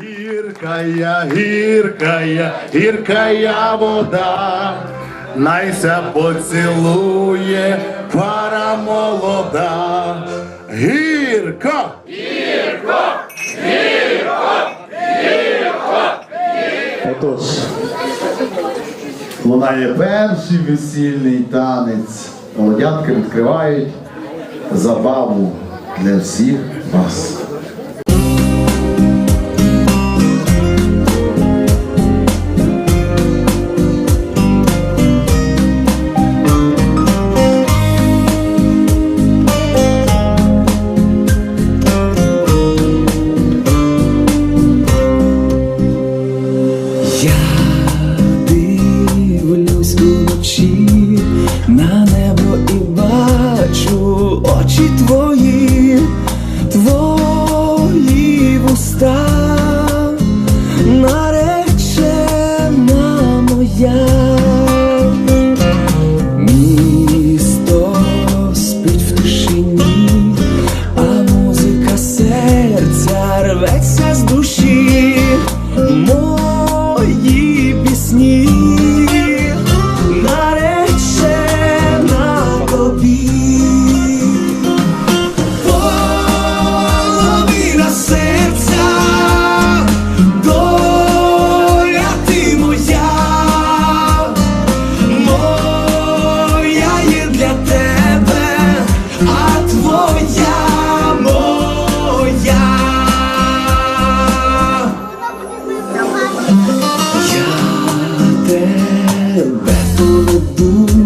Гіркая, гіркая, гіркая вода, найся поцілує пара молода. Гірко! Отож, лунає перший весільний танець. Молодятки відкривають забаву для всіх вас. Вночі на небо і бачу очі твої, é, vai todo